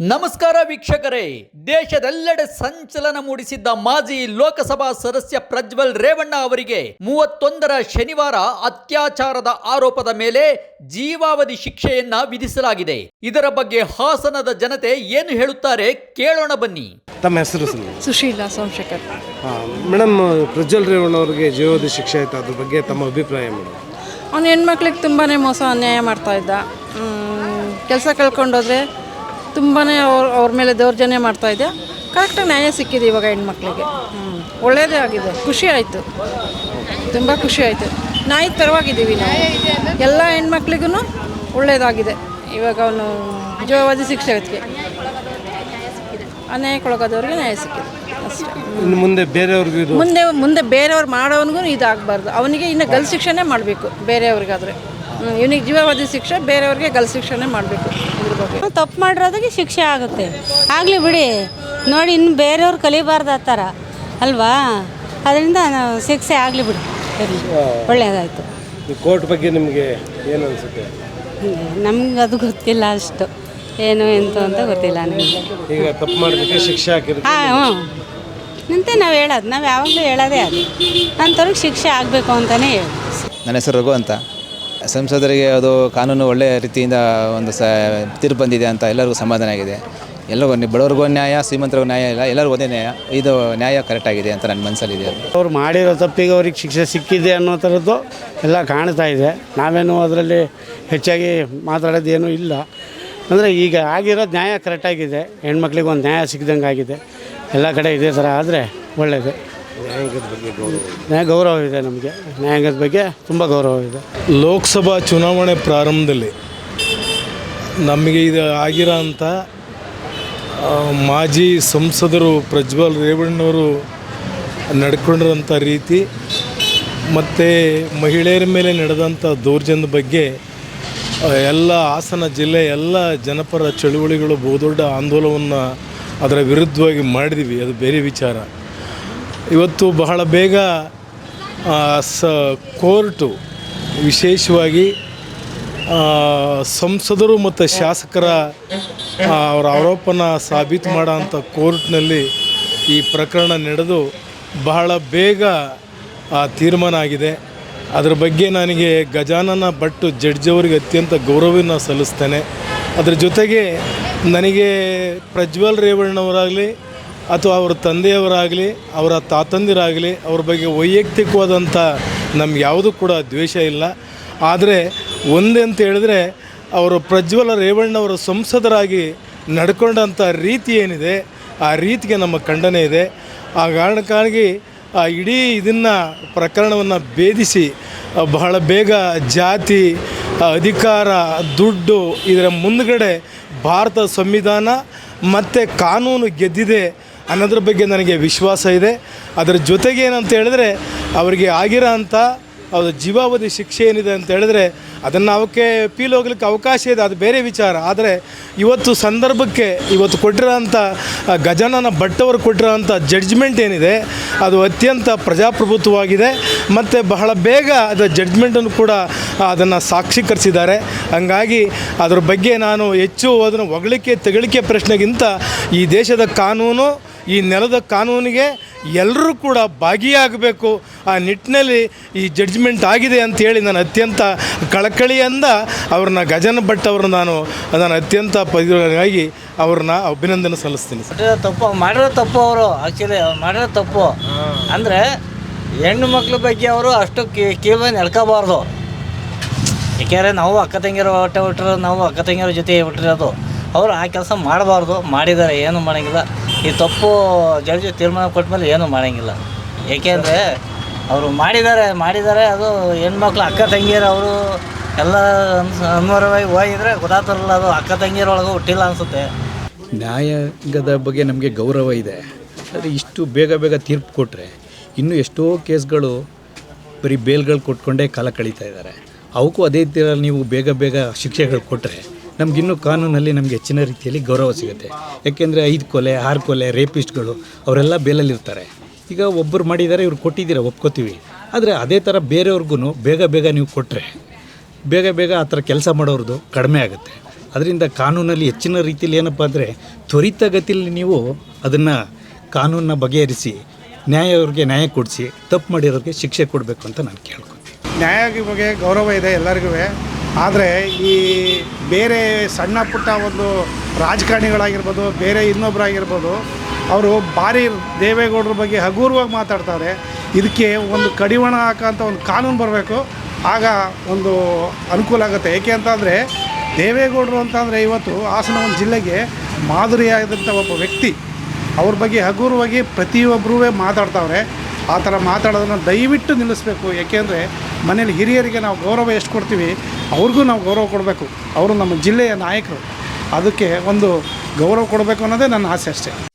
ನಮಸ್ಕಾರ ವೀಕ್ಷಕರೇ. ದೇಶದೆಲ್ಲೆಡೆ ಸಂಚಲನ ಮೂಡಿಸಿದ್ದ ಮಾಜಿ ಲೋಕಸಭಾ ಸದಸ್ಯ ಪ್ರಜ್ವಲ್ ರೇವಣ್ಣ ಅವರಿಗೆ ಮೂವತ್ತೊಂದರ ಶನಿವಾರ ಅತ್ಯಾಚಾರದ ಆರೋಪದ ಮೇಲೆ ಜೀವಾವಧಿ ಶಿಕ್ಷೆಯನ್ನ ವಿಧಿಸಲಾಗಿದೆ. ಇದರ ಬಗ್ಗೆ ಹಾಸನದ ಜನತೆ ಏನು ಹೇಳುತ್ತಾರೆ ಕೇಳೋಣ ಬನ್ನಿ. ತಮ್ಮ ಹೆಸರು ಸರ್ ಸುಶೀಲಾ ಸೋಮಶೇಖರ್. ಮೇಡಮ್ ಪ್ರಜ್ವಲ್ ರೇವಣ್ಣ ಅವರಿಗೆ ಜೀವಾವಧಿ ಶಿಕ್ಷೆ ಆಯ್ತು? ಅದ್ರ ಬಗ್ಗೆ ತಮ್ಮ ಅಭಿಪ್ರಾಯ ಮೇಡಮ್ ಅವನ ಹೆಣ್ಮಕ್ಳಿಗೆ ತುಂಬಾನೇ ಮೋಸ ಅನ್ಯಾಯ ಮಾಡ್ತಾ ಇದ್ದ. ಕೆಲಸ ಕಳ್ಕೊಂಡೋದ್ರೆ ತುಂಬಾ ಅವ್ರ ಅವ್ರ ಮೇಲೆ ದೌರ್ಜನ್ಯ ಮಾಡ್ತಾ ಇದೆ. ಕರೆಕ್ಟಾಗಿ ನ್ಯಾಯ ಸಿಕ್ಕಿದೆ ಇವಾಗ ಹೆಣ್ಮಕ್ಳಿಗೆ. ಹ್ಞೂ ಒಳ್ಳೇದೇ ಆಗಿದೆ. ಖುಷಿ ಆಯಿತು. ತುಂಬ ಖುಷಿ ಆಯಿತು. ನಾಯಿ ಪರವಾಗಿದ್ದೀವಿ ನಾವು. ಎಲ್ಲ ಹೆಣ್ಮಕ್ಳಿಗೂ ಒಳ್ಳೇದಾಗಿದೆ. ಇವಾಗ ಅವನು ಜೀವಾವಧಿ ಶಿಕ್ಷೆ ಅದಕ್ಕೆ ಅನ್ಯಾಯಕ್ಕೊಳಗಾದವ್ರಿಗೆ ನ್ಯಾಯ ಸಿಕ್ಕಿದೆ. ಅಷ್ಟೇ. ಮುಂದೆ ಬೇರೆಯವ್ರಿಗೂ ಮುಂದೆ ಮುಂದೆ ಬೇರೆಯವ್ರು ಮಾಡೋವನಿಗೂ ಇದಾಗಬಾರ್ದು. ಅವನಿಗೆ ಇನ್ನು ಗಲ್ ಶಿಕ್ಷೆನೇ ಮಾಡಬೇಕು ಬೇರೆಯವ್ರಿಗಾದರೆ. ಇವನಿಗೆ ಜೀವಾವಧಿ ಶಿಕ್ಷೆ ಬೇರೆಯವ್ರಿಗೆ ಗಲ್ ಶಿಕ್ಷೆನೇ ಮಾಡಬೇಕು. ಬಗ್ಗೆ ತಪ್ಪು ಮಾಡಿರೋದಕ್ಕೆ ಶಿಕ್ಷೆ ಆಗುತ್ತೆ. ಆಗಲಿ ಬಿಡಿ. ನೋಡಿ ಇನ್ನು ಬೇರೆಯವ್ರು ಕಲಿಬಾರ್ದು ಆ ಥರ. ಅಲ್ವಾ? ಅದರಿಂದ ನಾವು ಶಿಕ್ಷೆ ಆಗಲಿ ಬಿಡಿ. ಇರಲಿ. ಒಳ್ಳೆಯದಾಯಿತು. ಈ ಕೋರ್ಟ್ ಬಗ್ಗೆ ನಿಮಗೆ ಏನು ಅನಿಸುತ್ತೆ? ನಮ್ಗೆ ಅದು ಗೊತ್ತಿಲ್ಲ ಅಷ್ಟು. ಏನು ಎಂತ ಅಂತ ಗೊತ್ತಿಲ್ಲ ನಮಗೆ. ಈಗ ತಪ್ಪು ಮಾಡೋದಕ್ಕೆ ಶಿಕ್ಷೆ ಹಾಕಿರುತ್ತೆ ಹಾಂ ಹ್ಞೂ ಅಂತ ನಾವು ಹೇಳೋದು. ನಾವು ಯಾವಾಗಲೂ ಹೇಳೋದೇ ಅದು. ಅಂಥವ್ರಿಗೆ ಶಿಕ್ಷೆ ಆಗಬೇಕು ಅಂತಲೇ ಹೇಳಿ. ನನ್ನ ಹೆಸರು ರಘು ಅಂತ. ಸಂಸದರಿಗೆ ಅದು ಕಾನೂನು ಒಳ್ಳೆಯ ರೀತಿಯಿಂದ ಒಂದು ಸ ತೀರ್ಪು ಬಂದಿದೆ ಅಂತ ಎಲ್ಲರಿಗೂ ಸಮಾಧಾನ ಆಗಿದೆ. ಎಲ್ಲರಿಗೂ ಬಡವ್ರಿಗೂ ನ್ಯಾಯ, ಶ್ರೀಮಂತರಿಗೂ ನ್ಯಾಯ ಇಲ್ಲ, ಎಲ್ಲರಿಗೂ ಒಂದೇ ನ್ಯಾಯ. ಇದು ನ್ಯಾಯ ಕರೆಕ್ಟಾಗಿದೆ ಅಂತ ನನ್ನ ಮನಸ್ಸಲ್ಲಿದೆ ಅವ್ರು ಮಾಡಿರೋ ತಪ್ಪಿಗೆ ಅವ್ರಿಗೆ ಶಿಕ್ಷೆ ಸಿಕ್ಕಿದೆ ಅನ್ನೋ ಥರದ್ದು ಎಲ್ಲ ಕಾಣ್ತಾ ಇದೆ. ನಾವೇನು ಅದರಲ್ಲಿ ಹೆಚ್ಚಾಗಿ ಮಾತಾಡೋದೇನೂ ಇಲ್ಲ. ಅಂದರೆ ಈಗ ಆಗಿರೋದು ನ್ಯಾಯ ಕರೆಕ್ಟಾಗಿದೆ ಹೆಣ್ಮಕ್ಳಿಗೆ ಒಂದು ನ್ಯಾಯ ಸಿಕ್ಕಿದಂಗೆ ಆಗಿದೆ ಎಲ್ಲ ಕಡೆ ಇದೇ ಥರ ಆದರೆ ಒಳ್ಳೆಯದು ನ್ಯಾಯ ಗೌರವ ಇದೆ ನಮಗೆ. ನ್ಯಾಯಾಂಗದ ಬಗ್ಗೆ ತುಂಬ ಗೌರವ ಇದೆ. ಲೋಕಸಭಾ ಚುನಾವಣೆ ಪ್ರಾರಂಭದಲ್ಲಿ ನಮಗೆ ಇದು ಆಗಿರೋ ಅಂಥ ಮಾಜಿ ಸಂಸದರು ಪ್ರಜ್ವಲ್ ರೇವಣ್ಣವರು ನಡ್ಕೊಂಡಿರೋಂಥ ರೀತಿ ಮತ್ತು ಮಹಿಳೆಯರ ಮೇಲೆ ನಡೆದಂಥ ದೌರ್ಜನ್ಯದ ಬಗ್ಗೆ ಎಲ್ಲ ಹಾಸನ ಜಿಲ್ಲೆ ಎಲ್ಲ ಜನಪರ ಚಳುವಳಿಗಳು ಬಹುದೊಡ್ಡ ಆಂದೋಲನವನ್ನು ಅದರ ವಿರುದ್ಧವಾಗಿ ಮಾಡಿದ್ವಿ. ಅದು ಬೇರೆ ವಿಚಾರ. ಇವತ್ತು ಬಹಳ ಬೇಗ ಸ, ಕೋರ್ಟು ವಿಶೇಷವಾಗಿ ಸಂಸದರು ಮತ್ತು ಶಾಸಕರ ಅವರ ಆರೋಪನ ಸಾಬೀತು ಮಾಡೋಂಥ ಕೋರ್ಟ್ನಲ್ಲಿ ಈ ಪ್ರಕರಣ ನಡೆದು ಬಹಳ ಬೇಗ ತೀರ್ಮಾನ ಆಗಿದೆ. ಅದರ ಬಗ್ಗೆ ನನಗೆ ಗಜಾನನ ಭಟ್ ಜಡ್ಜ್ ಅವರಿಗೆ ಅತ್ಯಂತ ಗೌರವವನ್ನು ಸಲ್ಲಿಸ್ತೇನೆ. ಅದರ ಜೊತೆಗೆ ನನಗೆ ಪ್ರಜ್ವಲ್ ರೇವಣ್ಣವರಾಗಲಿ ಅಥವಾ ಅವರ ತಂದೆಯವರಾಗಲಿ, ಅವರ ತಾತಂದಿರಾಗಲಿ, ಅವ್ರ ಬಗ್ಗೆ ವೈಯಕ್ತಿಕವಾದಂಥ ನಮ್ಗೆ ಯಾವುದೂ ಕೂಡ ದ್ವೇಷ ಇಲ್ಲ. ಆದರೆ ಒಂದೇ ಅಂತ ಹೇಳಿದ್ರೆ ಅವರು ಪ್ರಜ್ವಲ ರೇವಣ್ಣವರ ಸಂಸದರಾಗಿ ನಡ್ಕೊಂಡಂಥ ರೀತಿ ಏನಿದೆ, ಆ ರೀತಿಗೆ ನಮ್ಮ ಖಂಡನೆ ಇದೆ. ಆ ಕಾರಣಕ್ಕಾಗಿ, ಆ ಇಡೀ ಇದನ್ನು ಪ್ರಕರಣವನ್ನು ಭೇದಿಸಿ ಬಹಳ ಬೇಗ ಜಾತಿ ಅಧಿಕಾರ, ದುಡ್ಡು ಇದರ ಮುಂದಗಡೆ ಭಾರತ ಸಂವಿಧಾನ ಮತ್ತು ಕಾನೂನು ಗೆದ್ದಿದೆ ಅನ್ನೋದ್ರ ಬಗ್ಗೆ ನನಗೆ ವಿಶ್ವಾಸ ಇದೆ. ಅದರ ಜೊತೆಗೆ ಏನಂತ ಹೇಳಿದ್ರೆ, ಅವರಿಗೆ ಆಗಿರೋ ಅಂಥ ಅದು ಜೀವಾವಧಿ ಶಿಕ್ಷೆ ಏನಿದೆ ಅಂತ ಹೇಳಿದ್ರೆ, ಅದನ್ನು ಅವಕ್ಕೆ ಅಪೀಲ್ ಹೋಗ್ಲಿಕ್ಕೆ ಅವಕಾಶ ಇದೆ. ಅದು ಬೇರೆ ವಿಚಾರ. ಆದರೆ ಇವತ್ತು ಸಂದರ್ಭಕ್ಕೆ ಇವತ್ತು ಕೊಟ್ಟಿರೋಂಥ ಗಜಾನನ ಭಟ್ಟವರು ಕೊಟ್ಟಿರೋಂಥ ಜಡ್ಜ್ಮೆಂಟ್ ಏನಿದೆ, ಅದು ಅತ್ಯಂತ ಪ್ರಜಾಪ್ರಭುತ್ವವಾಗಿದೆ. ಮತ್ತು ಬಹಳ ಬೇಗ ಅದರ ಜಡ್ಜ್ಮೆಂಟನ್ನು ಕೂಡ ಅದನ್ನು ಸಾಕ್ಷೀಕರಿಸಿದ್ದಾರೆ. ಹಂಗಾಗಿ ಅದ್ರ ಬಗ್ಗೆ ನಾನು ಹೆಚ್ಚು ಅದನ್ನು ಹೊಗಳಿಕೆ ತೆಗಳಿಕೆ ಪ್ರಶ್ನೆಗಿಂತ ಈ ದೇಶದ ಕಾನೂನು ಈ ನೆಲದ ಕಾನೂನಿಗೆ ಎಲ್ಲರೂ ಕೂಡ ಭಾಗಿಯಾಗಬೇಕು. ಆ ನಿಟ್ಟಿನಲ್ಲಿ ಈ ಜಡ್ಜ್ಮೆಂಟ್ ಆಗಿದೆ ಅಂತೇಳಿ ನಾನು ಅತ್ಯಂತ ಕಳಕಳಿಯಿಂದ ಅವ್ರನ್ನ ಗಜನ ಭಟ್ ಅವ್ರನ್ನ ನಾನು ನಾನು ಅತ್ಯಂತ ಪದವಿಯಾಗಿ ಅವ್ರನ್ನ ಅಭಿನಂದನೆ ಸಲ್ಲಿಸ್ತೀನಿ ತಪ್ಪು ಮಾಡಿರೋ ತಪ್ಪು ಅವರು. ಆ್ಯಕ್ಚುಲಿ ಮಾಡಿರೋ ತಪ್ಪು. ಅಂದರೆ ಹೆಣ್ಣು ಮಕ್ಳ ಬಗ್ಗೆ ಅವರು ಅಷ್ಟು ಕೀಳು ಎಳ್ಕೋಬಾರ್ದು ಯಾಕೆಂದರೆ ನಾವು ಅಕ್ಕ ತಂಗಿಯರು ಹೊಟ್ಟೆ ಹುಟ್ಟಿರೋ ನಾವು ಅಕ್ಕ ತಂಗಿಯರ ಜೊತೆ ಹುಟ್ಟಿರೋದು ಅವರು ಆ ಕೆಲಸ ಮಾಡಬಾರ್ದು ಮಾಡಿದ್ದಾರೆ ಏನು ಮಾಡೋಂಗಿಲ್ಲ ಈ ತಪ್ಪು ಜಡ್ಜ್ ತೀರ್ಮಾನ ಕೊಟ್ಟ ಮೇಲೆ ಏನೂ ಮಾಡೋಂಗಿಲ್ಲ. ಏಕೆಂದರೆ ಅವರು ಮಾಡಿದ್ದಾರೆ ಮಾಡಿದ್ದಾರೆ, ಅದು ಹೆಣ್ಮಕ್ಳು ಅಕ್ಕ ತಂಗಿಯರು ಅವರು ಎಲ್ಲ ಅನ್ವರವಾಗಿ ಹೋಗಿದ್ರೆ ಗೊತ್ತಾಗ್ತಾರಲ್ಲ, ಅದು ಅಕ್ಕ ತಂಗಿಯರೊಳಗೆ ಹುಟ್ಟಿಲ್ಲ ಅನಿಸುತ್ತೆ. ನ್ಯಾಯಾಂಗದ ಬಗ್ಗೆ ನಮಗೆ ಗೌರವ ಇದೆ. ಆದರೆ ಇಷ್ಟು ಬೇಗ ಬೇಗ ತೀರ್ಪು ಕೊಟ್ಟರೆ ಇನ್ನೂ ಎಷ್ಟೋ ಕೇಸ್ಗಳು ಬರೀ ಬೇಲ್ಗಳು ಕೊಟ್ಕೊಂಡೇ ಕಾಲ ಕಳೀತಾ ಇದ್ದಾರೆ. ಅವಕ್ಕೂ ಅದೇ ಥರ ನೀವು ಬೇಗ ಬೇಗ ಶಿಕ್ಷೆಗಳು ಕೊಟ್ಟರೆ ನಮಗಿನ್ನೂ ಕಾನೂನಲ್ಲಿ ನಮಗೆ ಹೆಚ್ಚಿನ ರೀತಿಯಲ್ಲಿ ಗೌರವ ಸಿಗುತ್ತೆ. ಯಾಕೆಂದರೆ ಐದು ಕೊಲೆ, ಆರು ಕೊಲೆ, ರೇಪಿಸ್ಟ್ಗಳು, ಅವರೆಲ್ಲ ಬೇಲಲ್ಲಿರ್ತಾರೆ. ಈಗ ಒಬ್ಬರು ಮಾಡಿದ್ದಾರೆ, ಇವ್ರು ಕೊಟ್ಟಿದ್ದೀರಾ, ಒಪ್ಕೋತೀವಿ. ಆದರೆ ಅದೇ ಥರ ಬೇರೆಯವ್ರಿಗೂ ಬೇಗ ಬೇಗ ನೀವು ಕೊಟ್ಟರೆ ಬೇಗ ಬೇಗ ಆ ಥರ ಕೆಲಸ ಮಾಡೋರ್ದು ಕಡಿಮೆ ಆಗುತ್ತೆ. ಅದರಿಂದ ಕಾನೂನಲ್ಲಿ ಹೆಚ್ಚಿನ ರೀತಿಯಲ್ಲಿ ಏನಪ್ಪ ಅಂದರೆ ತ್ವರಿತಗತಿಯಲ್ಲಿ ನೀವು ಅದನ್ನು ಕಾನೂನನ್ನ ಬಗೆಹರಿಸಿ, ನ್ಯಾಯ ಅವ್ರಿಗೆ ನ್ಯಾಯ ಕೊಡಿಸಿ, ತಪ್ಪು ಮಾಡಿರೋರಿಗೆ ಶಿಕ್ಷೆ ಕೊಡಬೇಕು ಅಂತ ನಾನು ಕೇಳ್ಕೊತೀನಿ. ನ್ಯಾಯ ಬಗ್ಗೆ ಗೌರವ ಇದೆ ಎಲ್ಲರಿಗೂ. ಆದರೆ ಈ ಬೇರೆ ಸಣ್ಣ ಪುಟ್ಟ ಒಂದು ರಾಜಕಾರಣಿಗಳಾಗಿರ್ಬೋದು, ಬೇರೆ ಇನ್ನೊಬ್ಬರಾಗಿರ್ಬೋದು ಅವರು ಭಾರಿ ದೇವೇಗೌಡರ ಬಗ್ಗೆ ಹಗುರವಾಗಿ ಮಾತಾಡ್ತಾರೆ. ಇದಕ್ಕೆ ಒಂದು ಕಡಿವಾಣ ಹಾಕೋಂಥ ಒಂದು ಕಾನೂನು ಬರಬೇಕು. ಆಗ ಒಂದು ಅನುಕೂಲ ಆಗುತ್ತೆ. ಏಕೆ ಅಂತಂದರೆ ದೇವೇಗೌಡರು ಅಂತಂದರೆ ಇವತ್ತು ಹಾಸನ ಒಂದು ಜಿಲ್ಲೆಗೆ ಮಾದರಿಯಾದಂಥ ಒಬ್ಬ ವ್ಯಕ್ತಿ. ಅವ್ರ ಬಗ್ಗೆ ಹಗುರವಾಗಿ ಪ್ರತಿಯೊಬ್ಬರೂ ಮಾತಾಡ್ತಾವ್ರೆ. ಆ ಥರ ಮಾತಾಡೋದನ್ನು ದಯವಿಟ್ಟು ನಿಲ್ಲಿಸಬೇಕು. ಏಕೆಂದರೆ ಮನೇಲಿ ಹಿರಿಯರಿಗೆ ನಾವು ಗೌರವ ಎಷ್ಟು ಕೊಡ್ತೀವಿ, ಅವ್ರಿಗೂ ನಾವು ಗೌರವ ಕೊಡಬೇಕು. ಅವರು ನಮ್ಮ ಜಿಲ್ಲೆಯ ನಾಯಕರು. ಅದಕ್ಕೆ ಒಂದು ಗೌರವ ಕೊಡಬೇಕು ಅನ್ನೋದೇ ನನ್ನ ಆಸೆ ಅಷ್ಟೇ.